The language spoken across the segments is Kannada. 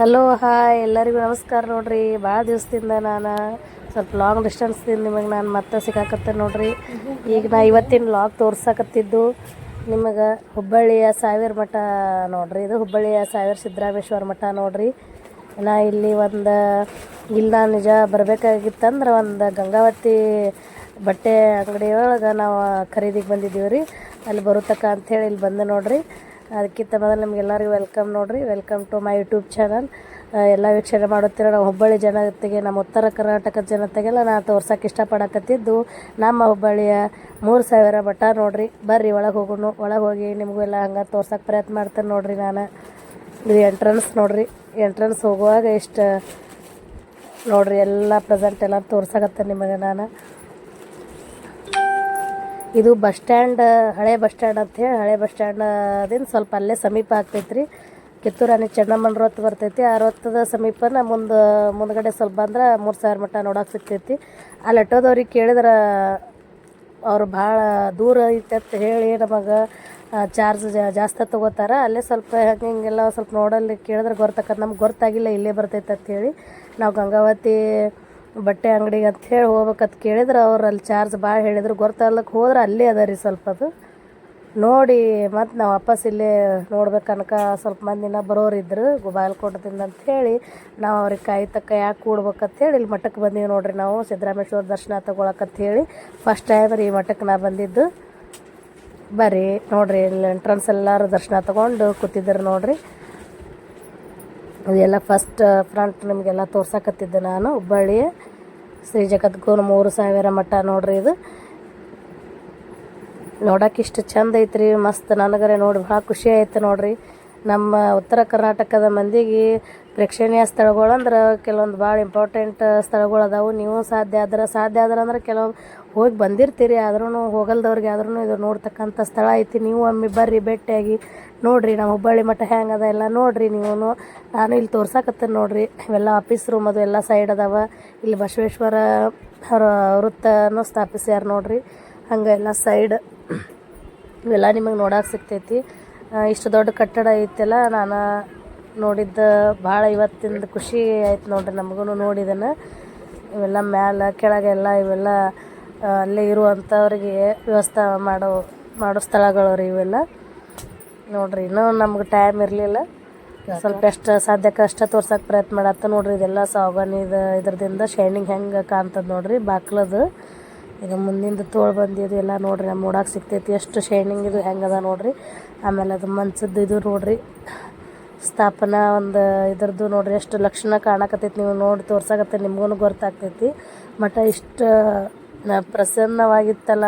ಹಲೋ ಹಾಯ್ ಎಲ್ಲರಿಗೂ ನಮಸ್ಕಾರ ನೋಡ್ರಿ. ಭಾಳ ದಿವಸದಿಂದ ನಾನು ಸ್ವಲ್ಪ ಲಾಂಗ್ ಡಿಸ್ಟೆನ್ಸ್ದಿಂದ ನಿಮಗೆ ನಾನು ಮತ್ತೆ ಸಿಕ್ಕಾಕತ್ತೆ ನೋಡ್ರಿ. ಈಗ ನಾ ಇವತ್ತಿನ ಲಾಗ್ ತೋರ್ಸಕತ್ತಿದ್ದು ನಿಮಗೆ ಹುಬ್ಬಳ್ಳಿಯ ಸಾವಿರ ಮಠ ನೋಡ್ರಿ. ಇದು ಹುಬ್ಬಳ್ಳಿಯ ಸಾವಿರ ಸಿದ್ದರಾಮೇಶ್ವರ ಮಠ ನೋಡ್ರಿ. ನಾ ಇಲ್ಲಿ ಒಂದು, ಇಲ್ಲ ನಿಜ ಬರಬೇಕಾಗಿತ್ತಂದ್ರೆ ಒಂದು ಗಂಗಾವತಿ ಬಟ್ಟೆ ಅಂಗಡಿಯೊಳಗೆ ನಾವು ಖರೀದಿಗೆ ಬಂದಿದ್ದೀವಿ ರೀ ಅಲ್ಲಿ ಬರುತ್ತಕ್ಕ ಅಂಥೇಳಿ ಇಲ್ಲಿ ಬಂದೆ ನೋಡ್ರಿ. ಅದಕ್ಕಿಂತ ಮೊದಲು ನಿಮಗೆಲ್ಲರಿಗೂ ವೆಲ್ಕಮ್ ನೋಡಿರಿ. Welcome to my YouTube channel ಎಲ್ಲ ವೀಕ್ಷಣೆ ಮಾಡುತ್ತೀರ? ನಾವು ಹುಬ್ಬಳ್ಳಿ ಜನತೆಗೆ, ನಮ್ಮ ಉತ್ತರ ಕರ್ನಾಟಕದ ಜನತೆಗೆಲ್ಲ ನಾನು ತೋರ್ಸೋಕೆ ಇಷ್ಟಪಡಕತ್ತಿದ್ದು ನಮ್ಮ ಹುಬ್ಬಳ್ಳಿಯ ಮೂರು ಸಾವಿರ ಮಠ ನೋಡಿರಿ. ಬರ್ರಿ, ಒಳಗೆ ಹೋಗೋಣ. ಒಳಗೆ ಹೋಗಿ ನಿಮಗೂ ಎಲ್ಲ ಹಂಗೆ ತೋರ್ಸೋಕೆ ಪ್ರಯತ್ನ ಮಾಡ್ತೇನೆ ನೋಡಿರಿ ನಾನು. ಇದು ಎಂಟ್ರೆನ್ಸ್ ನೋಡಿರಿ. ಎಂಟ್ರೆನ್ಸ್ ಹೋಗುವಾಗ ಇಷ್ಟು ನೋಡಿರಿ, ಎಲ್ಲ ಪ್ರೆಸೆಂಟ್ ಎಲ್ಲ ತೋರ್ಸಕತ್ತೆ ನಿಮಗೆ ನಾನು. ಇದು ಬಸ್ ಸ್ಟ್ಯಾಂಡ್, ಹಳೆ ಬಸ್ ಸ್ಟ್ಯಾಂಡ್ ಹೇಳಿ, ಹಳೆ ಬಸ್ ಸ್ಟ್ಯಾಂಡದಿಂದ ಸ್ವಲ್ಪ ಅಲ್ಲೇ ಸಮೀಪ ಆಗ್ತೈತೆ ರೀ ಕಿತ್ತೂರು ರಾಣಿ ಚೆನ್ನಮ್ಮನ ರೊತ್ತು ಬರ್ತೈತಿ. ಆ ರೊತ್ತದ ಸಮೀಪನ ಮುಂದೆ, ಮುಂದ್ಗಡೆ ಸ್ವಲ್ಪ ಬಂದ್ರೆ ಮೂರು ಸಾವಿರ ಮಟ್ಟ ನೋಡೋಕೆ ಸಿಗ್ತೈತಿ. ಅಲ್ಲಿ ಆಟೋದವ್ರಿಗೆ ಕೇಳಿದ್ರೆ, ಅವ್ರು ಭಾಳ ದೂರ ಐತೆ ಅಂತ ಹೇಳಿ ನಮಗೆ ಚಾರ್ಜ್ ಜಾಸ್ತಿ ತೊಗೋತಾರೆ. ಅಲ್ಲೇ ಸ್ವಲ್ಪ ಹಂಗೆ ಹಿಂಗೆಲ್ಲ ಸ್ವಲ್ಪ ನೋಡಲ್ಲಿ ಕೇಳಿದ್ರೆ ಗೊತ್ತಾಕತ್ತೆ ನಮ್ಗೆ ಗೊತ್ತಾಗಿಲ್ಲ, ಇಲ್ಲೇ ಬರ್ತೈತೆ ಹೇಳಿ. ನಾವು ಗಂಗಾವತಿ ಬಟ್ಟೆ ಅಂಗಡಿಗೆ ಅಂತ ಹೇಳಿ ಹೋಗ್ಬೇಕಂತ ಕೇಳಿದ್ರೆ ಅವ್ರು ಅಲ್ಲಿ ಚಾರ್ಜ್ ಭಾಳ ಹೇಳಿದ್ರು. ಗೊತ್ತಲ್ಲಕ್ಕೆ ಹೋದ್ರೆ ಅಲ್ಲೇ ಅದ ರೀ ಸ್ವಲ್ಪ ಅದು. ನೋಡಿ, ಮತ್ತು ನಾವು ವಾಪಸ್ ಇಲ್ಲೇ ನೋಡ್ಬೇಕನ್ಕ ಸ್ವಲ್ಪ ಮಂದಿನ ಬರೋರಿದ್ರು ಅಂತ ಹೇಳಿ ನಾವು ಅವ್ರಿಗೆ ಕಾಯ್ತಕ್ಕ ಯಾಕೆ ಕೂಡ್ಬೇಕಂತೇಳಿ ಇಲ್ಲಿ ಮಠಕ್ಕೆ ಬಂದೀವಿ ನೋಡ್ರಿ ನಾವು, ಸಿದ್ದರಾಮೇಶ್ವರ ದರ್ಶನ ತಗೊಳಕಂತೇಳಿ ಫಸ್ಟ್ ಟೈಮ್ ರೀ ಈ ಮಠಕ್ಕೆ ನಾ ಬಂದಿದ್ದು. ಬರ್ರಿ ನೋಡ್ರಿ, ಇಲ್ಲಿ ಎಂಟ್ರನ್ಸ್ ಎಲ್ಲರೂ ದರ್ಶನ ತಗೊಂಡು ಕೂತಿದ್ರು ನೋಡ್ರಿ. ಇದೆಲ್ಲ ಫಸ್ಟ್ ಫ್ರಂಟ್ ನಿಮಗೆಲ್ಲ ತೋರ್ಸಕತ್ತಿದ್ದೆ ನಾನು, ಹುಬ್ಬಳ್ಳಿಯ. ಶ್ರೀ ಜಗದ್ಗುರು ಮೂರು ಸಾವಿರ ಮಠ ನೋಡ್ರಿ ಇದು. ನೋಡಕ್ಕೆ ಇಷ್ಟು ಚಂದ ಐತ್ರಿ, ಮಸ್ತ್, ನನಗರೆ ನೋಡಿ ಭಾಳ ಖುಷಿ ಆಯ್ತು ನೋಡ್ರಿ. ನಮ್ಮ ಉತ್ತರ ಕರ್ನಾಟಕದ ಮಂದಿಗೆ ಪ್ರೇಕ್ಷಣೀಯ ಸ್ಥಳಗಳು ಅಂದ್ರೆ ಕೆಲವೊಂದು ಭಾಳ ಇಂಪಾರ್ಟೆಂಟ್ ಸ್ಥಳಗಳು ಅದಾವು. ನೀವು ಸಾಧ್ಯ ಆದ್ರೆ ಸಾಧ್ಯ ಆದ್ರೆ ಅಂದ್ರೆ ಕೆಲವು ಹೋಗಿ ಬಂದಿರ್ತೀರಿ. ಆದ್ರೂ ಹೋಗಲ್ದವ್ರಿಗೆ ಆದ್ರೂ ಇದು ನೋಡ್ತಕ್ಕಂಥ ಸ್ಥಳ ಐತಿ. ನೀವು ಒಮ್ಮೆ ಬರ್ರಿ, ಭೇಟಿಯಾಗಿ. ನೋಡ್ರಿ, ನಮ್ಮ ಹುಬ್ಬಳ್ಳಿ ಮಠ ಹ್ಯಾಂಗೆ ಅದ ಎಲ್ಲ ನೋಡ್ರಿ ನೀವು ನಾನು ಇಲ್ಲಿ ತೋರ್ಸಕತ್ತೇನೆ ನೋಡ್ರಿ. ಇವೆಲ್ಲ ಆಫೀಸ್ ರೂಮ್ ಅದು ಎಲ್ಲ ಸೈಡ್ ಅದಾವ. ಇಲ್ಲಿ ಬಸವೇಶ್ವರ ಅವ್ರ ವೃತ್ತನೂ ಸ್ಥಾಪಿಸ್ಯಾರ ನೋಡ್ರಿ. ಹಂಗೆ ಎಲ್ಲ ಸೈಡ್ ಇವೆಲ್ಲ ನಿಮಗೆ ನೋಡಕ್ಕೆ ಸಿಗ್ತೈತಿ. ಇಷ್ಟು ದೊಡ್ಡ ಕಟ್ಟಡ ಐತೆಲ್ಲ, ನಾನು ನೋಡಿದ್ದು ಭಾಳ ಇವತ್ತಿಂದ ಖುಷಿ ಆಯ್ತು ನೋಡ್ರಿ ನಮಗೂ ನೋಡಿದನ. ಇವೆಲ್ಲ ಮ್ಯಾಲ, ಕೆಳಗೆಲ್ಲ ಇವೆಲ್ಲ ಅಲ್ಲೇ ಇರುವಂಥವ್ರಿಗೆ ವ್ಯವಸ್ಥೆ ಮಾಡೋ ಮಾಡೋ ಸ್ಥಳಗಳು ರೀ ಇವೆಲ್ಲ. ನೋಡ್ರಿ, ಇನ್ನೂ ನಮ್ಗೆ ಟೈಮ್ ಇರಲಿಲ್ಲ. ಸ್ವಲ್ಪ ಎಷ್ಟು ಸಾಧ್ಯಕ್ಕೆ ಅಷ್ಟ ತೋರ್ಸಕ್ಕೆ ಪ್ರಯತ್ನ ಮಾಡತ್ತ ನೋಡ್ರಿ, ಇದೆಲ್ಲ ಸಾಗಣಿದ ಇದ್ರದಿಂದ ಶೈನಿಂಗ್ ಹೆಂಗೆ ಕಾಣ್ತದೆ ನೋಡ್ರಿ, ಬಾಕ್ಲದು. ಈಗ ಮುಂದಿಂದ ತೋಳು ಬಂದಿದ್ದು ಎಲ್ಲ ನೋಡ್ರಿ ನಮ್ಮ ನೋಡಕ್ಕೆ ಸಿಗ್ತೈತಿ. ಎಷ್ಟು ಶೈನಿಂಗ್ ಇದು ಹೆಂಗದ ನೋಡ್ರಿ. ಆಮೇಲೆ ಅದು ಮಂಚದ್ದು ಇದು ನೋಡ್ರಿ. ಸ್ಥಾಪನಾ ಒಂದು ಇದ್ರದ್ದು ನೋಡ್ರಿ, ಎಷ್ಟು ಲಕ್ಷಣ ಕಾಣಕತ್ತೈತಿ. ನೀವು ನೋಡಿ ತೋರ್ಸಕತ್ತೆ ನಿಮ್ಗೂ ಗೊತ್ತಾಗ್ತೈತಿ. ಮಠ ಇಷ್ಟು ಪ್ರಸನ್ನವಾಗಿತ್ತಲ್ಲ,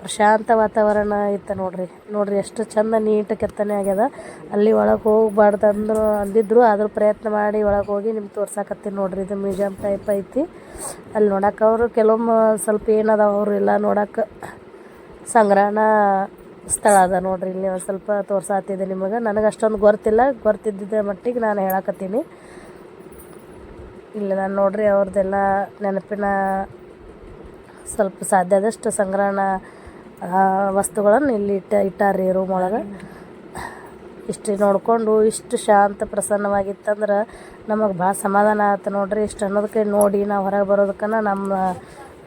ಪ್ರಶಾಂತ ವಾತಾವರಣ ಇತ್ತು ನೋಡ್ರಿ. ನೋಡ್ರಿ ಎಷ್ಟು ಚಂದ ನೀಟ್ ಕೆತ್ತನೆ ಆಗ್ಯದ. ಅಲ್ಲಿ ಒಳಗೆ ಹೋಗ್ಬಾರ್ದು ಅಂದ್ರು ಅಂದಿದ್ರು, ಆದರೂ ಪ್ರಯತ್ನ ಮಾಡಿ ಒಳಗೆ ಹೋಗಿ ನಿಮ್ಗೆ ತೋರ್ಸಕತ್ತೀನಿ ನೋಡ್ರಿ. ಇದು ಮ್ಯೂಸಿಯಂ ಟೈಪ್ ಐತಿ. ಅಲ್ಲಿ ನೋಡಕ್ಕೆ ಅವರು ಕೆಲವೊಮ್ಮೆ ಸ್ವಲ್ಪ ಏನದಾವ ಅವರು ಇಲ್ಲ ನೋಡಕ್ಕೆ ಸಂಗ್ರಹಣ ಸ್ಥಳ ಅದ ನೋಡ್ರಿ. ಇಲ್ಲಿ ಒಂದು ಸ್ವಲ್ಪ ತೋರ್ಸಾತಿದೆ ನಿಮಗೆ. ನನಗೆ ಅಷ್ಟೊಂದು ಗೊತ್ತಿಲ್ಲ ಗೊತ್ತಿದ್ದ ಮಟ್ಟಿಗೆ ನಾನು ಹೇಳಕತ್ತೀನಿ. ಇಲ್ಲ ನಾನು ನೋಡ್ರಿ ಅವ್ರದ್ದೆಲ್ಲ ನೆನಪಿನ ಸ್ವಲ್ಪ ಸಾಧ್ಯ ಆದಷ್ಟು ಸಂಗ್ರಹಣ ವಸ್ತುಗಳನ್ನು ಇಲ್ಲಿ ಇಟ್ಟ, ಇಟ್ಟಾರ್ರಿ ರೂಮ್ ಒಳಗೆ. ಇಷ್ಟು ನೋಡಿಕೊಂಡು ಇಷ್ಟು ಶಾಂತ ಪ್ರಸನ್ನವಾಗಿತ್ತಂದ್ರೆ ನಮಗೆ ಭಾಳ ಸಮಾಧಾನ ಆಯ್ತು ನೋಡ್ರಿ. ಇಷ್ಟು ಅನ್ನೋದಕ್ಕೆ ನೋಡಿ ನಾವು ಹೊರಗೆ ಬರೋದಕ್ಕನ ನಮ್ಮ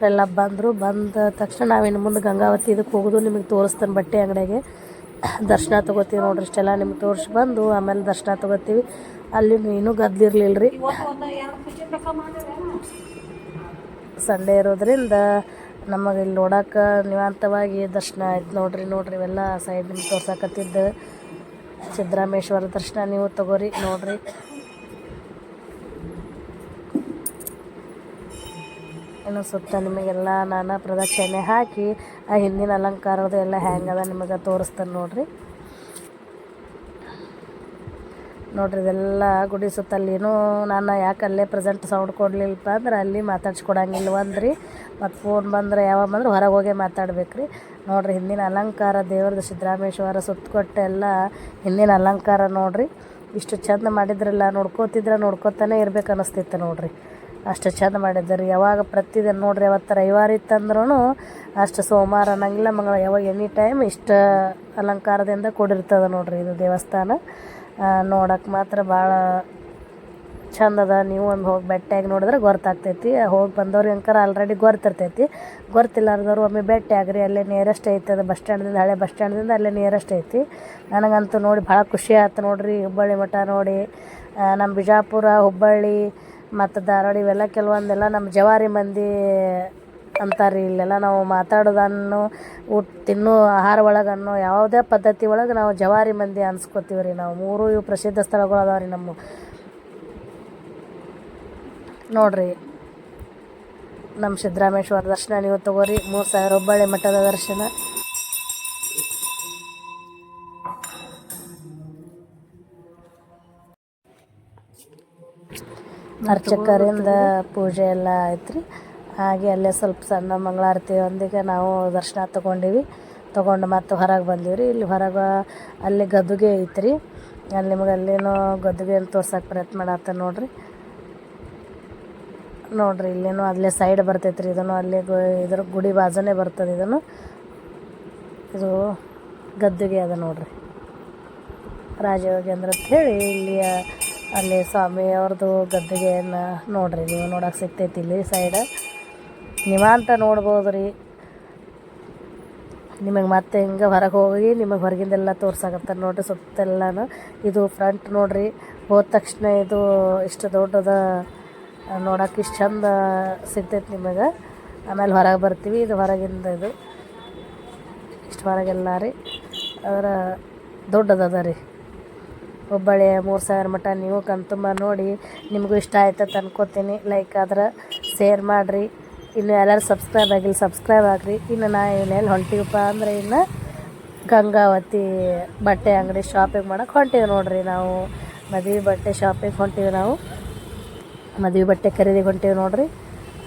ಎಲ್ಲ ಬಂದರು, ಬಂದ ತಕ್ಷಣ ನಾವಿನ್ನು ಮುಂದೆ ಗಂಗಾವತಿ ಇದಕ್ಕೆ ಹೋಗೋದು ನಿಮಗೆ ತೋರಿಸ್ತೇನೆ ಬಟ್ಟೆ ಅಂಗಡಿಗೆ ದರ್ಶನ ತೊಗೋತೀವಿ ನೋಡ್ರಿ ಇಷ್ಟೆಲ್ಲ ನಿಮ್ಗೆ ತೋರಿಸಿ ಬಂದು ಆಮೇಲೆ ದರ್ಶನ ತೊಗೋತೀವಿ. ಅಲ್ಲಿ ಇನ್ನೂ ಗದ್ದಿರಲಿಲ್ಲ ರೀ ಸಂಡೇ ಇರೋದ್ರಿಂದ ನಮಗೆ ಇಲ್ಲಿ ನೋಡಕ್ಕೆ ನಿವಾಂತವಾಗಿ ದರ್ಶನ ಆಯ್ತು ನೋಡ್ರಿ ನೋಡ್ರಿ ಇವೆಲ್ಲ ಸೈಡ್ ನಿಮ್ಗೆ ತೋರ್ಸಕತ್ತಿದ್ದು. ಸಿದ್ದರಾಮೇಶ್ವರ ದರ್ಶನ ನೀವು ತಗೋರಿ, ನೋಡ್ರಿ. ಇನ್ನು ಸುತ್ತ ನಿಮಗೆಲ್ಲ ನಾನಾ ಪ್ರದಕ್ಷಿಣೆ ಹಾಕಿ ಆ ಹಿಂದಿನ ಅಲಂಕಾರದ ಎಲ್ಲ ಹ್ಯಾಂಗದ ನಿಮಗೆ ತೋರಿಸ್ತೇನೆ ನೋಡ್ರಿ. ನೋಡ್ರಿ ಇದೆಲ್ಲ ಗುಡಿ ಸುತ್ತಲ್ಲಿನೂ ನಾನು ಯಾಕೆ ಅಲ್ಲೇ ಪ್ರೆಸೆಂಟ್ ಸೌಂಡ್ ಕೊಡಲಿಲ್ಲಪ್ಪ ಅಂದ್ರೆ ಅಲ್ಲಿ ಮಾತಾಡ್ಸ್ಕೊಡಂಗಿಲ್ಲ ಒಂದ್ರಿ. ಮತ್ತು ಫೋನ್ ಬಂದ್ರೆ ಯಾವಾಗ ಬಂದ್ರೆ ಹೊರಗೆ ಹೋಗೇ ಮಾತಾಡ್ಬೇಕು ರೀ ನೋಡ್ರಿ ಹಿಂದಿನ ಅಲಂಕಾರ ದೇವ್ರದ್ದು ಸಿದ್ದರಾಮೇಶ್ವರ ಸುತ್ತಕೊಟ್ಟೆ ಎಲ್ಲ ಹಿಂದಿನ ಅಲಂಕಾರ ನೋಡ್ರಿ. ಇಷ್ಟು ಚಂದ ಮಾಡಿದ್ರಲ್ಲ, ನೋಡ್ಕೋತಿದ್ರೆ ನೋಡ್ಕೋತಾನೆ ಇರ್ಬೇಕು ಅನ್ನಿಸ್ತಿತ್ತು ನೋಡ್ರಿ. ಅಷ್ಟು ಚಂದ ಮಾಡಿದ್ದಾರೆ ಯಾವಾಗ ಪ್ರತಿದಿನ ನೋಡ್ರಿ ಅವತ್ತು ರವಿವಾರ ಇತ್ತಂದ್ರೂ ಅಷ್ಟು ಸೋಮವಾರ ಅನ್ನಂಗಿಲ್ಲ ಮಂಗಳ ಯಾವಾಗ ಎನಿ ಟೈಮ್ ಇಷ್ಟು ಅಲಂಕಾರದಿಂದ ಕೂಡಿರ್ತದೆ ನೋಡ್ರಿ ಇದು ದೇವಸ್ಥಾನ. ನೋಡಕ್ಕೆ ಮಾತ್ರ ಭಾಳ ಚಂದದ ನೀವು ಒಂದು ಹೋಗಿ ಬೆಟ್ಟಾಗಿ ನೋಡಿದ್ರೆ ಗೊತ್ತಾಗ್ತೈತಿ. ಹೋಗಿ ಬಂದವ್ರಿಗೆ ಅಂಕರ ಆಲ್ರೆಡಿ ಗೊತ್ತಿರ್ತೈತಿ ಗೊತ್ತಿಲ್ಲಾರ್ದವ್ರು ಒಮ್ಮೆ ಭೇಟಿ ಆಗ್ರಿ ಅಲ್ಲೇ ನಿಯರೆಸ್ಟ್ ಐತೆ ಅದು ಬಸ್ ಸ್ಟ್ಯಾಂಡ್ದಿಂದ ಹಳೆ ಬಸ್ ಸ್ಟ್ಯಾಂಡ್ದಿಂದ ಅಲ್ಲೇ ನಿಯರೆಸ್ಟ್ ಐತಿ. ನನಗಂತೂ ನೋಡಿ ಭಾಳ ಖುಷಿ ಆಯ್ತು ನೋಡಿರಿ, ಹುಬ್ಬಳ್ಳಿ ಮಠ ನೋಡಿ. ನಮ್ಮ ಬಿಜಾಪುರ, ಹುಬ್ಬಳ್ಳಿ ಮತ್ತು ಧಾರವಾಡ ಇವೆಲ್ಲ ಕೆಲವೊಂದೆಲ್ಲ ನಮ್ಮ ಜವಾರಿ ಮಂದಿ ಅಂತಾರೆ ರೀ ಇಲ್ಲೆಲ್ಲ ನಾವು ಮಾತಾಡೋದನ್ನು, ಊಟ ತಿನ್ನೋ ಆಹಾರ ಒಳಗನ್ನು ಯಾವುದೇ ಪದ್ಧತಿ ಒಳಗೆ ನಾವು ಜವಾರಿ ಮಂದಿ ಅನ್ಸ್ಕೊತೀವಿ ರೀ ನಾವು. ಮೂರು ಇವು ಪ್ರಸಿದ್ಧ ಸ್ಥಳಗಳು ಅದಾವ ರೀ ನಮ್ಮ. ನೋಡ್ರಿ, ನಮ್ಮ ಸಿದ್ದರಾಮೇಶ್ವರ ದರ್ಶನ ನೀವು ತಗೋರಿ. ಮೂರು ಸಾವಿರ ಹುಬ್ಬಳ್ಳಿ ಮಠದ ದರ್ಶನ. ಅರ್ಚಕರಿಂದ ಪೂಜೆ ಎಲ್ಲ ಆಯ್ತು ಹಾಗೆ ಅಲ್ಲೇ ಸ್ವಲ್ಪ ಸಣ್ಣ ಮಂಗಳಾರತಿ ಒಂದಿಗೆ ನಾವು ದರ್ಶನ ತೊಗೊಂಡಿವಿ. ತೊಗೊಂಡು ಮತ್ತೆ ಹೊರಗೆ ಬಂದೀವಿ ರೀ ಇಲ್ಲಿ ಹೊರಗೆ ಅಲ್ಲಿ ಗದ್ದುಗೆ ಐತ್ರಿ. ಅಲ್ಲಿ ನಿಮ್ಗೆ ಅಲ್ಲೇನೋ ಗದ್ದುಗೆ ಅಂತ ತೋರ್ಸಕ್ಕೆ ಪ್ರಯತ್ನ ಮಾಡತ್ತ ನೋಡಿರಿ. ನೋಡಿರಿ, ಇಲ್ಲೇನೋ ಅಲ್ಲೇ ಸೈಡ್ ಬರ್ತೈತೆ ರೀ ಇದನ್ನು. ಅಲ್ಲಿ ಇದ್ರ ಗುಡಿ ಬಾಜುನೇ ಬರ್ತದೆ ಇದನ್ನು. ಇದು ಗದ್ದುಗೆ ಅದ ನೋಡ್ರಿ. ಅಂತ ಹೇಳಿ ಇಲ್ಲಿ, ಅಲ್ಲಿ ಸ್ವಾಮಿ ಅವ್ರದ್ದು ಗದ್ದುಗೆಯನ್ನು ನೋಡ್ರಿ. ನೀವು ನೋಡಕ್ಕೆ ಸಿಗ್ತೈತಿ ಇಲ್ಲಿ ಸೈಡ್ ನಿವಾಂತ ನೋಡ್ಬೋದು ರೀ ನಿಮಗೆ ಮತ್ತೆ ಹಿಂಗೆ ಹೊರಗೆ ಹೋಗಿ ನಿಮಗೆ ಹೊರಗಿಂದೆಲ್ಲ ತೋರ್ಸಾಕತ್ತಾರೆ ನೋಡಿರಿ ಸುತ್ತೆಲ್ಲನೂ. ಇದು ಫ್ರಂಟ್ ನೋಡ್ರಿ. ಹೋದ ತಕ್ಷಣ ಇದು ಇಷ್ಟು ದೊಡ್ಡದ ನೋಡಕ್ಕೆ ಇಷ್ಟು ಚಂದ ಸಿಗ್ತೈತೆ ನಿಮಗೆ. ಆಮೇಲೆ ಹೊರಗೆ ಬರ್ತೀವಿ, ಇದು ಹೊರಗಿಂದ ಇದು. ಇಷ್ಟು ಹೊರಗೆಲ್ಲ ರೀ. ಅದರ ದೊಡ್ಡದದ ರೀ. ಹುಬ್ಬಳ್ಳಿ ಮೂರು ಸಾವಿರ ಮಟ ನೀವು ಕಣ್ತುಂಬ ನೋಡಿ. ನಿಮಗೂ ಇಷ್ಟ ಆಯ್ತಂತ ಅನ್ಕೋತೀನಿ. ಲೈಕ್ ಆದ್ರೆ ಶೇರ್ ಮಾಡಿರಿ. ಇನ್ನು ಎಲ್ಲರೂ ಸಬ್ಸ್ಕ್ರೈಬ್ ಆಗಿಲ್ಲ ಸಬ್ಸ್ಕ್ರೈಬ್ ಆಗಿರಿ ಇನ್ನು ನಾ ಇನ್ನೆಲ್ಲಿ ಹೊಂಟಿವಪ್ಪ ಅಂದ್ರೆ ಇನ್ನು ಗಂಗಾವತಿ ಬಟ್ಟೆ ಅಂಗಡಿ ಶಾಪಿಂಗ್ ಮಾಡೋಕೆ ಹೊಂಟೀವಿ ನೋಡ್ರಿ ನಾವು. ಮದುವೆ ಬಟ್ಟೆ ಶಾಪಿಂಗ್ ಹೊಂಟೀವಿ ನಾವು. ಮದುವೆ ಬಟ್ಟೆ ಖರೀದಿಗೆ ಹೊಂಟೀವಿ ನೋಡ್ರಿ.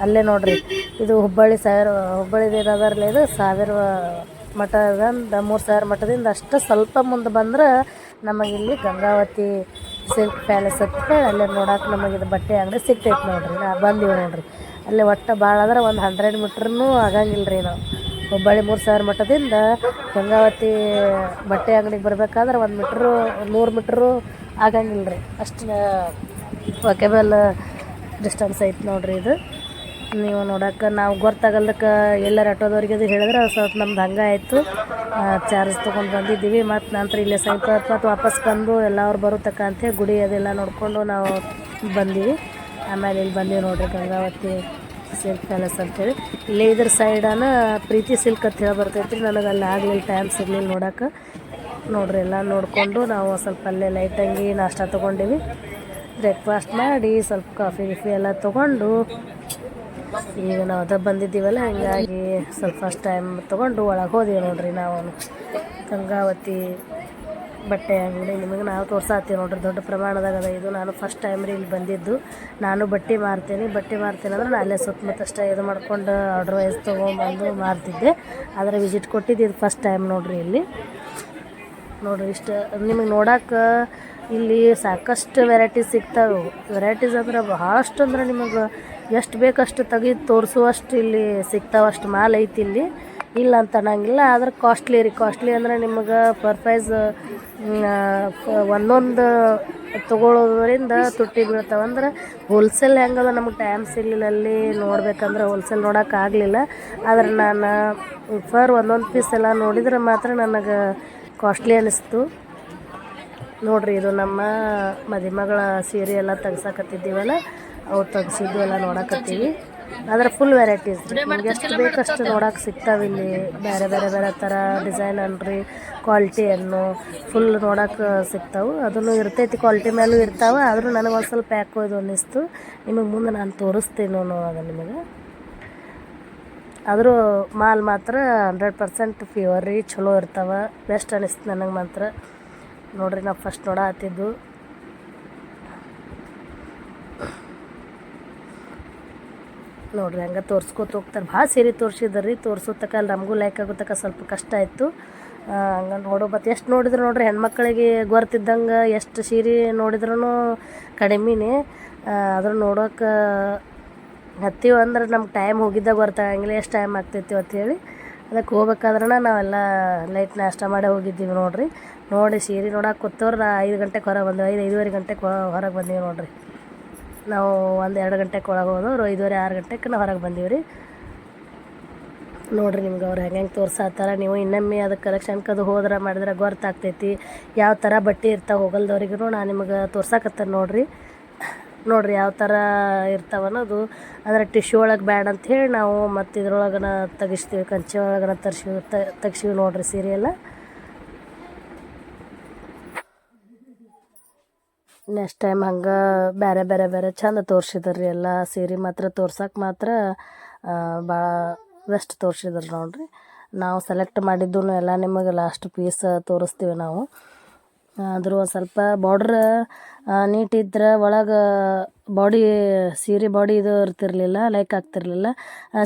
ಅಲ್ಲೇ ನೋಡ್ರಿ, ಇದು ಹುಬ್ಬಳ್ಳಿ ಸಾವಿರ ಹುಬ್ಬಳ್ಳಿದು ಏನದರಲ್ಲ ಇದು ಸಾವಿರ ಮಠದಿಂದ, ಮೂರು ಸಾವಿರ ಮಠದಿಂದ ಅಷ್ಟು ಸ್ವಲ್ಪ ಮುಂದೆ ಬಂದ್ರೆ ನಮಗಿಲ್ಲಿ ಗಂಗಾವತಿ ಸಿಲ್ಕ್ ಪ್ಯಾಲೇಸ್ ಅಂತ ಅಲ್ಲೇ ನೋಡೋಕೆ ನಮಗೆ ಬಟ್ಟೆ ಅಂಗಡಿ ಸಿಗ್ತೈತೆ ನೋಡ್ರಿ. ನಾ ಬಂದೀವಿ ನೋಡ್ರಿ. ಅಲ್ಲಿ ಒಟ್ಟು ಭಾಳ ಅಂದ್ರೆ ಒಂದು ಹಂಡ್ರೆಡ್ ಮೀಟ್ರೂ ಆಗಂಗಿಲ್ಲ ರೀ ನಾವು. ಹುಬ್ಬಳ್ಳಿ ಮೂರು ಸಾವಿರ ಮಠದಿಂದ ಗಂಗಾವತಿ ಬಟ್ಟೆ ಅಂಗಡಿಗೆ ಬರ್ಬೇಕಾದ್ರೆ ಒಂದು ಮೀಟ್ರು, ನೂರು ಮೀಟ್ರು ಆಗಂಗಿಲ್ಲ ರೀ ಅಷ್ಟು ವಾಕೆಬಲ್ ಡಿಸ್ಟೆನ್ಸ್ ಐತೆ ನೋಡಿರಿ ಇದು. ನೀವು ನೋಡೋಕೆ ನಾವು ಗೊತ್ತಾಗಲ್ದಕ್ಕೆ ಎಲ್ಲರ ಆಟೋದವ್ರಿಗೆ ಅದು ಹೇಳಿದ್ರೆ ಸ್ವಲ್ಪ ನಮ್ದು ಹಂಗೆ ಆಯಿತು. ಚಾರ್ಜ್ ತೊಗೊಂಡು ಬಂದಿದ್ದೀವಿ ಮತ್ತು ನಂತರ ಇಲ್ಲೇ ಸೈಕಲ್ ಮತ್ತು ವಾಪಸ್ ಬಂದು ಎಲ್ಲ ಅವ್ರು ಬರೋ ಗುಡಿ ಅದೆಲ್ಲ ನೋಡಿಕೊಂಡು ನಾವು ಬಂದೀವಿ. ಆಮೇಲೆ ಇಲ್ಲಿ ಬಂದೀವಿ ನೋಡ್ರಿ ಗಂಗಾವತಿ ಸಿಲ್ಕ್ ಪ್ಯಾಲೇಸ್ ಅಂತೇಳಿ. ಇಲ್ಲೇ ಇದ್ರ ಸೈಡನ ಪ್ರೀತಿ ಸಿಲ್ಕ್ ಅಂತ ಹೇಳಿ ಬರ್ತೈತ್ರಿ. ನನಗೆ ಅಲ್ಲಿ ಆಗಲಿಲ್ಲ ಟೈಮ್ ಸಿಗಲಿಲ್ಲ ನೋಡೋಕೆ. ನೋಡ್ರಿ ಎಲ್ಲ ನೋಡಿಕೊಂಡು ನಾವು ಸ್ವಲ್ಪ ಅಲ್ಲೇ ಲೈಟಂಗಿ ನಾಷ್ಟ ತೊಗೊಂಡಿವಿ. ಬ್ರೇಕ್ಫಾಸ್ಟ್ ಮಾಡಿ ಸ್ವಲ್ಪ ಕಾಫಿ ಗಿಫಿ ಎಲ್ಲ ತೊಗೊಂಡು ಈಗ ನಾವು ಅದ ಬಂದಿದ್ದೀವಲ್ಲ, ಹಂಗಾಗಿ ಸ್ವಲ್ಪ ಫಸ್ಟ್ ಟೈಮ್ ತೊಗೊಂಡು ಒಳಗೆ ಹೋದೀವಿ ನೋಡ್ರಿ ನಾವು. ಗಂಗಾವತಿ ಬಟ್ಟೆ ಅಂಗಡಿ. ನಿಮಗೆ ನಾವು ತೋರ್ಸಾತ್ತೀವಿ ನೋಡ್ರಿ, ದೊಡ್ಡ ಪ್ರಮಾಣದಾಗ ಅದ. ಇದು ನಾನು ಫಸ್ಟ್ ಟೈಮ್ ರೀ ಇಲ್ಲಿ ಬಂದಿದ್ದು. ನಾನು ಬಟ್ಟೆ ಮಾರ್ತೀನಿ. ಬಟ್ಟೆ ಮಾರ್ತೀನಿ ಅಂದ್ರೆ ನಾನು ಅಲ್ಲೇ ಸುತ್ತಮುತ್ತ ಅಷ್ಟೇ ಇದು ಮಾಡ್ಕೊಂಡು ಆರ್ಡ್ರ್ ವೈಸ್ ತೊಗೊಂಬಂದು ಮಾರ್ತಿದ್ದೆ. ಆದರೆ ವಿಸಿಟ್ ಕೊಟ್ಟಿದ್ದು ಇದು ಫಸ್ಟ್ ಟೈಮ್ ನೋಡ್ರಿ ಇಲ್ಲಿ. ನೋಡ್ರಿ ಇಷ್ಟು, ನಿಮಗೆ ನೋಡಕ್ಕೆ ಇಲ್ಲಿ ಸಾಕಷ್ಟು ವೆರೈಟೀಸ್ ಸಿಗ್ತಾವೆ. ವೆರೈಟೀಸ್ ಅಂದ್ರೆ ಭಾಳಷ್ಟು ಅಂದ್ರೆ ನಿಮಗೆ ಎಷ್ಟು ಬೇಕಷ್ಟು ತೆಗೆದು ತೋರಿಸುವಷ್ಟು ಇಲ್ಲಿ ಸಿಗ್ತಾವಷ್ಟು ಮಾಲ್ ಐತಿ ಇಲ್ಲಿ. ಇಲ್ಲ ಅಂತ ಅನ್ನಂಗಿಲ್ಲ, ಆದ್ರೆ ಕಾಸ್ಟ್ಲಿ ರೀ. ಕಾಸ್ಟ್ಲಿ ಅಂದ್ರೆ ನಿಮಗೆ ಪರ್ ಪ್ರೈಸ್ ಒಂದೊಂದು ತೊಗೊಳೋದ್ರಿಂದ ತುಟ್ಟಿ ಬೀಳ್ತಾವೆ. ಅಂದ್ರೆ ಹೋಲ್ಸೇಲ್ ಹೆಂಗದ ನಮಗೆ ಟೈಮ್ ಸಿಗಲಿಲ್ಲ ಅಲ್ಲಿ ನೋಡ್ಬೇಕಂದ್ರೆ ಹೋಲ್ಸೇಲ್ ನೋಡೋಕ್ಕಾಗಲಿಲ್ಲ ಆದ್ರೆ ನಾನು ಫರ್ ಒಂದೊಂದು ಪೀಸ್ ಎಲ್ಲ ನೋಡಿದ್ರೆ ಮಾತ್ರ ನನಗೆ ಕಾಸ್ಟ್ಲಿ ಅನ್ನಿಸ್ತು ನೋಡ್ರಿ, ಇದು ನಮ್ಮ ಮದುಮಗಳ ಸೀರೆ ಎಲ್ಲ ತೆಗ್ಸಕತ್ತಿದ್ದೀವಲ್ಲ ಅವ್ರು ತೆಗ್ಸಿದ್ದು ಎಲ್ಲ ನೋಡಕತ್ತೀವಿ. ಆದ್ರೆ ಫುಲ್ ವೆರೈಟೀಸ್ ನಿಮ್ಗೆ ಎಷ್ಟು ಬೇಕಷ್ಟು ನೋಡಕ್ಕೆ ಸಿಗ್ತಾವೆ ಇಲ್ಲಿ. ಬೇರೆ ಬೇರೆ ಬೇರೆ ಥರ ಡಿಸೈನ್ ಅನ್ರಿ ಕ್ವಾಲಿಟಿಯನ್ನು ಫುಲ್ ನೋಡಕ್ಕೆ ಸಿಗ್ತಾವೆ. ಅದನ್ನು ಇರ್ತೈತಿ ಕ್ವಾಲಿಟಿ ಮೇಲೂ ಇರ್ತಾವೆ. ಆದರೂ ನನಗೆ ಒಂದು ಸ್ವಲ್ಪ ಪ್ಯಾಕ್ ಇದು ಅನ್ನಿಸ್ತು. ನಿಮಗೆ ಮುಂದೆ ನಾನು ತೋರಿಸ್ತೀನಿ ಅದು ನಿಮಗೆ. ಆದರೂ ಮಾಲ್ ಮಾತ್ರ ಹಂಡ್ರೆಡ್ ಪರ್ಸೆಂಟ್ ಫೀವರ್ ರೀ, ಚಲೋ ಇರ್ತಾವೆ. ಬೆಸ್ಟ್ ಅನಿಸ್ತು ನನಗೆ ಮಾತ್ರ. ನೋಡ್ರಿ ನಾವು ಫಸ್ಟ್ ನೋಡ ಹತ್ತಿದ್ದು ನೋಡ್ರಿ, ಹಂಗೆ ತೋರ್ಸ್ಕೊತ ಹೋಗ್ತಾರೆ. ಭಾಳ ಸೀರೆ ತೋರಿಸಿದ್ರಿ ಅಲ್ಲಿ ನಮಗೂ ಲೈಕ್ ಆಗೋತಕ ಸ್ವಲ್ಪ ಕಷ್ಟ ಆಯಿತು. ಹಂಗೆ ನೋಡೋ, ಮತ್ತು ಎಷ್ಟು ನೋಡಿದ್ರು ನೋಡ್ರಿ, ಹೆಣ್ಮಕ್ಳಿಗೆ ಗೊರ್ತಿದ್ದಂಗೆ ಎಷ್ಟು ಸೀರೆ ನೋಡಿದ್ರೂ ಕಡಿಮೆನೇ. ಅದ್ರ ನೋಡೋಕೆ ಹತ್ತೀವಿ ಅಂದ್ರೆ ನಮ್ಗೆ ಟೈಮ್ ಹೋಗಿದ್ದಾಗ ಗೊತ್ತಾಗಂಗಿಲ್ಲ ಎಷ್ಟು ಟೈಮ್ ಆಗ್ತೈತಿ ಅಂತೇಳಿ ಅದಕ್ಕೆ ಹೋಗ್ಬೇಕಾದ್ರೆ ನಾವೆಲ್ಲ ಲೈಟ್ ನಾಷ್ಟ ಮಾಡೇ ಹೋಗಿದ್ದೀವಿ ನೋಡ್ರಿ. ನೋಡಿ, ಸೀರೆ ನೋಡಕ್ಕೆ ಕೂತವ್ರು ಐದು ಗಂಟೆಗೆ ಹೊರಗೆ ಬಂದೆವು, ಐದು, ಐದುವರೆ ಗಂಟೆಗೆ ಹೊರಗೆ ಬಂದೀವಿ ನೋಡ್ರಿ. ನಾವು ಒಂದು ಎರಡು ಗಂಟೆಗೆ ಒಳಗೆ ಹೋದವ್ರು ಐದುವರೆ, ಆರು ಗಂಟೆಗೆ ನಾವು ಹೊರಗೆ ಬಂದೀವಿ ರೀ. ನೋಡ್ರಿ ನಿಮ್ಗೆ ಅವ್ರು ಹೆಂಗೆ ಹೆಂಗೆ ತೋರ್ಸಾತಾರ ನೀವು ಇನ್ನೊಮ್ಮೆ ಅದು ಕಲೆಕ್ಷನ್ ಕದು ಹೋದ್ರೆ ಮಾಡಿದ್ರೆ ಗೊತ್ತಾಗ್ತೈತಿ. ಯಾವ ಥರ ಬಟ್ಟೆ ಇರ್ತಾವೆ ಹೋಗಲ್ದವ್ರಿಗೂ ನಾನು ನಿಮಗೆ ತೋರ್ಸಾಕತ್ತೇನೆ ನೋಡ್ರಿ. ನೋಡ್ರಿ ಯಾವ ಥರ ಇರ್ತಾವೆ ಅನ್ನೋದು. ಅಂದ್ರೆ ಟಿಶ್ಯೂ ಒಳಗೆ ಬ್ಯಾಡ ಅಂತ ಹೇಳಿ ನಾವು ಮತ್ತು ಇದ್ರೊಳಗನ ತೆಗಿಸ್ತೀವಿ, ಕಂಚಿ ಒಳಗನ ತರ್ಸಿ ತೆಗ್ಸಿವಿ ನೋಡ್ರಿ ಸೀರೆ ನೆಕ್ಸ್ಟ್ ಟೈಮ್ ಹಂಗೆ ಬೇರೆ ಬೇರೆ ಬೇರೆ ಚಂದ ರೀ ಎಲ್ಲ ಸೀರೆ ಮಾತ್ರ ತೋರ್ಸಕ್ಕೆ ಮಾತ್ರ ಭಾಳ ಬೆಸ್ಟ್ ತೋರ್ಸಿದ್ರು ನೋಡಿರಿ. ನಾವು ಸೆಲೆಕ್ಟ್ ಮಾಡಿದ್ದು ಎಲ್ಲ ನಿಮಗೆ ಲಾಸ್ಟ್ ಪೀಸ್ ತೋರಿಸ್ತೀವಿ ನಾವು. ಆದರೂ ಒಂದು ಸ್ವಲ್ಪ ಬಾರ್ಡ್ರ್ ನೀಟ್ ಇದ್ರೆ ಒಳಗೆ ಬಾಡಿ ಸೀರೆ ಬಾಡಿ ಇದು ಇರ್ತಿರ್ಲಿಲ್ಲ ಲೈಕ್ ಆಗ್ತಿರ್ಲಿಲ್ಲ.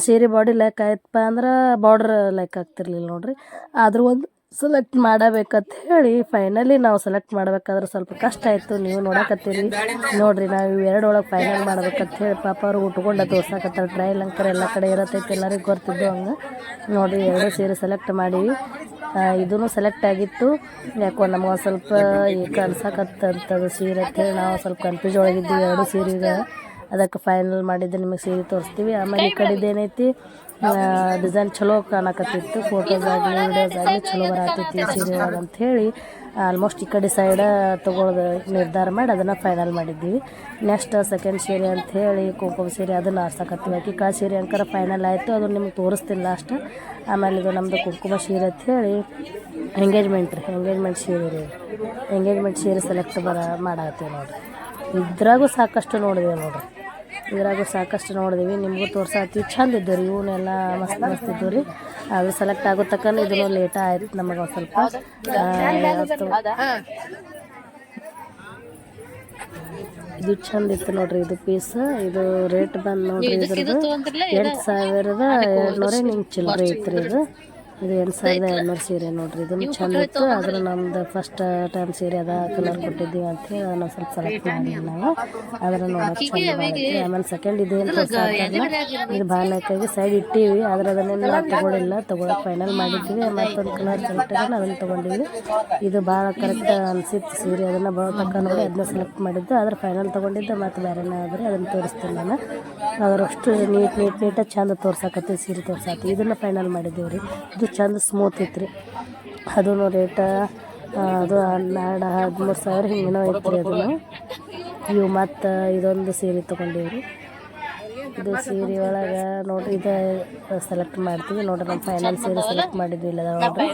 ಸೀರೆ ಬಾಡಿ ಲೈಕ್ ಆಯ್ತಪ್ಪ ಅಂದ್ರೆ ಬಾರ್ಡ್ರ್ ಲೈಕ್ ಆಗ್ತಿರ್ಲಿಲ್ಲ ನೋಡಿರಿ. ಆದರೂ ಒಂದು ಸೆಲೆಕ್ಟ್ ಮಾಡಬೇಕಂತ ಹೇಳಿ ಫೈನಲಿ ನಾವು ಸೆಲೆಕ್ಟ್ ಮಾಡ್ಬೇಕಾದ್ರೆ ಸ್ವಲ್ಪ ಕಷ್ಟ ಆಯಿತು. ನೀವು ನೋಡಕತ್ತೀರಿ. ನೋಡ್ರಿ, ನಾವು ಇವೆರಡು ಒಳಗೆ ಫೈನಲ್ ಮಾಡ್ಬೇಕಂತ ಹೇಳಿ ಪಾಪ ಅವ್ರು ಉಟ್ಕೊಂಡು ತೋರ್ಸಕತ್ತಾರೆ. ಟ್ರಯಲ್ ಲಂಕರ್ ಎಲ್ಲ ಕಡೆ ಇರತ್ತೈತೆ ಎಲ್ಲರಿಗೂ ಗೊತ್ತಿದ್ದು ಹಂಗೆ. ನೋಡಿರಿ, ಎರಡು ಸೀರೆ ಸೆಲೆಕ್ಟ್ ಮಾಡೀವಿ ಇದೂ ಸೆಲೆಕ್ಟ್ ಆಗಿತ್ತು. ಯಾಕೋ ನಮ್ಗೆ ಒಂದು ಸ್ವಲ್ಪ ಈಗ ಅನ್ಸಕತ್ತಂಥದ್ದು ಸೀರೆ ಅಂತೇಳಿ ನಾವು ಸ್ವಲ್ಪ ಕನ್ಫ್ಯೂಸ್ ಒಳಗಿದ್ದೀವಿ ಎರಡು ಸೀರೆಗೆ. ಅದಕ್ಕೆ ಫೈನಲ್ ಮಾಡಿದ್ದು ನಿಮಗೆ ಸೀರೆ ತೋರಿಸ್ತೀವಿ. ಆಮೇಲೆ ಈ ಕಡೆದು ಏನೈತಿ? ಡಿಸೈನ್ ಚಲೋ ಕಾಣಕತ್ತಿತ್ತು ಫೋಟೋಸ್ ಆಗಲಿ ವಿಡಿಯೋಸ್ ಆಗಲಿ ಚಲೋ ಬರತ್ತಿತ್ತು ಸೀರೆ ಒಳಗೆ ಅಂಥೇಳಿ ಆಲ್ಮೋಸ್ಟ್ ಈ ಕಡೆ ಸೈಡ ತೊಗೊಳೋದು ನಿರ್ಧಾರ ಮಾಡಿ ಅದನ್ನು ಫೈನಲ್ ಮಾಡಿದ್ದೀವಿ ನೆಕ್ಸ್ಟ್ ಸೆಕೆಂಡ್ ಸೀರೆ ಅಂತ ಹೇಳಿ ಕುಂಕುಮ ಸೀರೆ ಅದನ್ನು ಆರ್ಸಕತ್ತೀವಿ ಅಕ್ಕಿ ಕಾಳು ಸೀರೆ ಅಂಕರ ಫೈನಲ್ ಆಯಿತು ಅದು ನಿಮ್ಗೆ ತೋರಿಸ್ತೀನಿ ಲಾಸ್ಟ್ ಆಮೇಲೆ ಇದು ನಮ್ಮದು ಕುಂಕುಮ ಸೀರೆ ಅಂತ ಹೇಳಿ ಎಂಗೇಜ್ಮೆಂಟ್ ರೀ ಎಂಗೇಜ್ಮೆಂಟ್ ಸೀರೆ ರೀ. ಎಂಗೇಜ್ಮೆಂಟ್ ಸೀರೆ ಸೆಲೆಕ್ಟ್ ಬರ ಮಾಡತ್ತೀವಿ ನೋಡಿರಿ. ಇದ್ರಾಗೂ ಸಾಕಷ್ಟು ನೋಡಿದೆ ನೋಡಿರಿ. ಇದ್ರಾಗೂ ಸಾಕಷ್ಟು ನೋಡಿದೀವಿ. ನಿಮಗೂ ತೋರ್ಸಾತೀವಿ ಚಂದ ಇದ್ದವು ರೀ ಇವನ್ನೆಲ್ಲ ಮಸ್ತ್ ಮಸ್ತ್ ಇದ್ದವು ರೀ ಅದು ಸೆಲೆಕ್ಟ್ ಆಗೋ ತಕ್ಕನ ಇದನ್ನು ಲೇಟ್ ಆಯ್ತು ನಮಗೆ ಒಂದು ಸ್ವಲ್ಪ. ಇದು ಚಂದ ಇತ್ತು ನೋಡ್ರಿ ಇದು ಪೀಸ್ ಇದು ರೇಟ್ ಬಂದು ನೋಡ್ರಿ ಇದ್ರದ್ದು. ಎಂಟು ಸಾವಿರದ ಎರಡ್ನೂರ ನಿಂಗೆ ಚಿಲ್ಲರೆ ಐತ್ರಿ ಇದು. ಇದು ಎಂಟು ಸಾವಿರದ ಎರಡ್ನೂರು ಸೀರೆ ನೋಡ್ರಿ ಇದನ್ನು ಚಂದ ಇತ್ತು ಆದ್ರೆ ನಮ್ದು ಫಸ್ಟ್ ಟೈಮ್ ಸೀರೆ ಅದ ಕಲರ್ ಕೊಟ್ಟಿದ್ದೀವಿ ಅಂತ ಹೇಳಿ ಅದನ್ನ ಸ್ವಲ್ಪ ಸೆಲೆಕ್ಟ್ ಮಾಡಿದ್ವಿ ನಾವು. ಆದ್ರೆ ನೋಡಕ್ ಚಂದ ಆಮೇಲೆ ಸೆಕೆಂಡ್ ಇದೇನು ಇದು ಬಾಲಕ್ಕಾಗಿ ಸೈಡ್ ಇಟ್ಟೀವಿ ಆದ್ರೆ ಅದನ್ನೆಲ್ಲ ತಗೊಳಿಲ್ಲ ತಗೊಳಕ್ ಫೈನಲ್ ಮಾಡಿದ್ವಿ. ಮತ್ತೊಂದು ಕಲರ್ ಸೆಲೆಕ್ಟ್ ಆಗಿ ಅದನ್ನ ತಗೊಂಡಿದ್ವಿ ಇದು ಭಾಳ ಕರೆಕ್ಟ್ ಅನ್ಸಿತ್ತು ಸೀರೆ ಅದನ್ನ ಭಾಳ ತಕ್ಕ ನೋಡಿ ಅದನ್ನ ಸೆಲೆಕ್ಟ್ ಮಾಡಿದ್ದು. ಆದ್ರೆ ಫೈನಲ್ ತಗೊಂಡಿದ್ದು ಮತ್ತು ಬೇರೆನೇ ಆದ್ರೆ ಅದನ್ನ ತೋರಿಸ್ತೀನಿ ನಾನು. ಅದರಷ್ಟು ನೀಟ್ ನೀಟ್ ನೀಟಾಗಿ ಚಂದ ತೋರ್ಸಾಕತ್ತೀವಿ ಸೀರೆ ತೋರ್ಸಾತಿ ಇದನ್ನ ಫೈನಲ್ ಮಾಡಿದ್ದೀವಿ ರೀ ಇದು ಚಂದ ಸ್ಮೂತ್ ಐತ್ರಿ. ಅದೂ ರೇಟ ಅದು ಹನ್ನೆರಡು, ಹದಿಮೂರು ಸಾವಿರ ಹಿಂಗೇನೋ ಐತ್ರಿ ಅದನ್ನು ಇವು ಮತ್ತು ಇದೊಂದು ಸೀರೆ ತೊಗೊಂಡೀವಿ ರೀ ಇದು ಸೀರೆ ಒಳಗೆ ನೋಡ್ರಿ ಇದು ಸೆಲೆಕ್ಟ್ ಮಾಡ್ತೀವಿ. ನೋಡಿರಿ ನಮ್ಮ ಫೈನಲ್ ಸೀರೆ ಸೆಲೆಕ್ಟ್ ಮಾಡಿದ್ವಿ ಇಲ್ಲ ನೋಡ್ರಿ.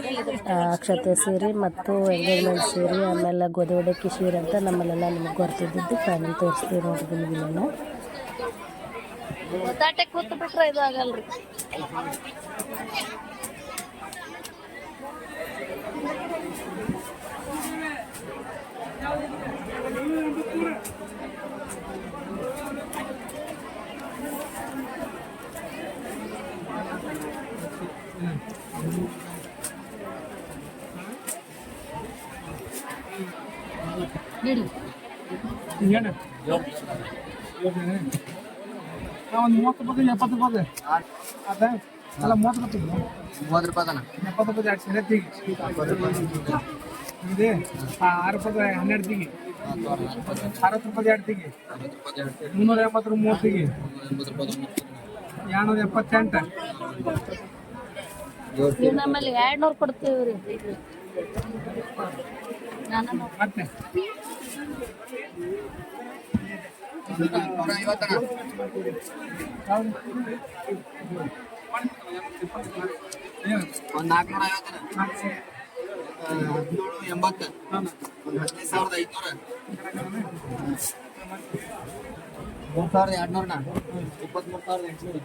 ಅಕ್ಷತೆ ಸೀರೆ ಮತ್ತು ಎಂಗೇಜ್ಮೆಂಟ್ ಸೀರೆ, ಆಮೇಲೆ ಗೋಧಿ ಒಡಕ್ಕಿ ಸೀರೆ ಅಂತ ನಮ್ಮಲ್ಲೆಲ್ಲ ನಿಮಗೆ ಗೊತ್ತಿದ್ದು ಫೈನಲ್ ತೋರಿಸ್ತೀವಿ ನೋಡ್ರಿ ನಿಮಗೆಲ್ಲ ಕೂತು ಬಿಟ್ರೆ ಇದು ಆಗಲ್ರಿ. ಏನು ಒಂದು ಮೂವತ್ತು ರೂಪಾಯಿ ಎಪ್ಪತ್ತು ರೂಪಾಯಿ ಅದ ಅಲ್ಲ ಮೂವತ್ತು ರೂಪಾಯಿ ಮೂವತ್ತು ರೂಪಾಯಿ ಅದಾನ ಎಪ್ಪತ್ತು ರೂಪಾಯಿ ಎರಡು ಸೀರೆ ತೆಗಿ. ಇದೆ ಆರು ರೂಪಾಯಿ ಹನ್ನೆರಡು ತೆಗಿ. ಅರವತ್ತು ರೂಪಾಯಿ ಎರಡು ತೆಗಿ. ಮುನ್ನೂರ ಎಂಬತ್ತು ಮೂವತ್ತು ತೆಗಿ. ಎರಡ್ನೂರ ಎಪ್ಪತ್ತೆಂಟು. ನಮ್ಮಲ್ಲಿ ಎರಡ್ ನೂರ್ ಕೊಡ್ತೀವಿ ರೀ. ನಾನು ಮತ್ತೆ? ಒಂದು ನಾಲ್ಕುನೂರ ಐವತ್ತನ. ಹದಿನೇಳು, ಎಂಬತ್ತು ಒಂದು ಹದಿನೈದು ಸಾವಿರದ ಐದುನೂರ ಮೂರು ಸಾವಿರದ ಎರಡ್ನೂರನ ಇಪ್ಪತ್ತ್ಮೂರು ಸಾವಿರದ ಎಂಟುನೂರು.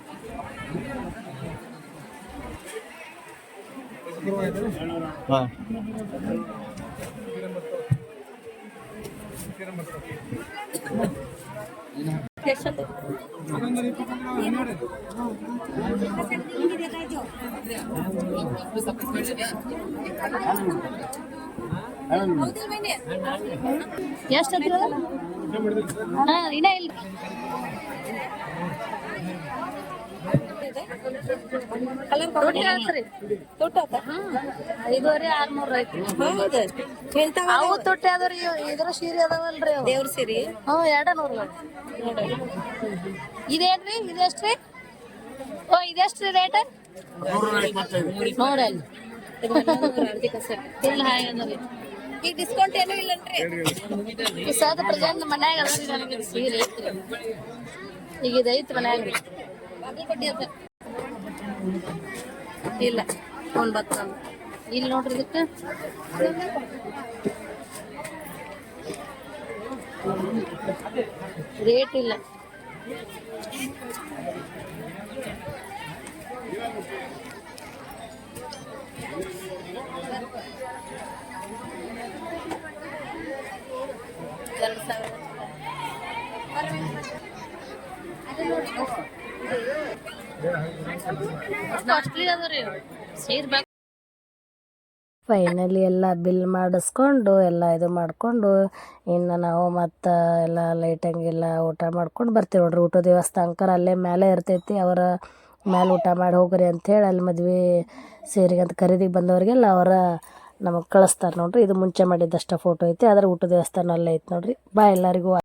ಎಷ್ಟು ಹತ್ತಿರ ಇನ್ನ ಆತ್ರಿ ಐದುವರೆ ಆರ್ನೂರ ಐತ್ರಿ. ಅವು ತುಟ್ಟಿ ಇದ್ರ ಸೀರೆ ಅದಾವಲ್ರಿ. ದೇವ್ರ ಸೀರೆ? ಹ್ಞೂ ಎರಡ ನೂರು ಇದೇನ್ರಿ ಇದೆಷ್ಟ್ರಿ? ಓ ಇದೆಷ್ಟ್ರಿ ರೇಟ್ ನೋಡಲ್ಲಿ. ಫುಲ್ ಹಾಯ್ ಅದಾವ್ರಿ. ಈಗ ಡಿಸ್ಕೌಂಟ್ ಏನೂ ಇಲ್ಲನ್ರಿ? ಈ ಸಾದ ಪ್ರೆಸೆಂಟ್ ಮನ್ಯಾಗ ಸೀರೆ. ಐತ್ರಿ ಈಗ ಇದು ಐತಿ ಮನ್ಯಾಗ ರೀ ಇಲ್ಲ ಒಂಬತ್ತು ಇಲ್ಲಿ ನೋಡ್ರಿ ಇದಕ್ಕೆ ರೇಟ್ ಇಲ್ಲ ಎರಡು ಸಾವಿರ ಕಾಸ್ಟ್ಲಿ ಅದ ರೀ ಸೀರೆ ಬೇಕು ಫೈನಲಿ ಎಲ್ಲ ಬಿಲ್ ಮಾಡಿಸ್ಕೊಂಡು, ಎಲ್ಲ ಇದು ಮಾಡಿಕೊಂಡು, ಇನ್ನು ನಾವು ಮತ್ತು ಎಲ್ಲ ಲೈಟಂಗೆಲ್ಲ ಊಟ ಮಾಡ್ಕೊಂಡು ಬರ್ತೀವಿ ನೋಡ್ರಿ. ಊಟ ದೇವಸ್ಥಾನಕರ ಅಲ್ಲೇ ಮೇಲೆ ಇರ್ತೈತಿ. ಅವರ ಮೇಲೆ ಊಟ ಮಾಡಿ ಹೋಗ್ರಿ ಅಂಥೇಳಿ ಅಲ್ಲಿ ಮದ್ವೆ ಸೇರಿಗೆ ಅಂತ ಖರೀದಿಗೆ ಬಂದವರಿಗೆಲ್ಲ ಅವರ ನಮಗೆ ಕಳಿಸ್ತಾರೆ ನೋಡ್ರಿ. ಇದು ಮುಂಚೆ ಮಾಡಿದ್ದಷ್ಟ ಫೋಟೋ ಐತಿ. ಆದರೆ ಊಟ ದೇವಸ್ಥಾನ ಅಲ್ಲೇ ಐತಿ ನೋಡ್ರಿ. ಬಾ ಎಲ್ಲರಿಗೂ